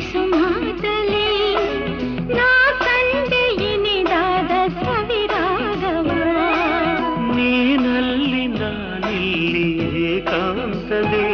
सुमा चली ना तन्दी निंदादा सनि राव मे नल्ली दा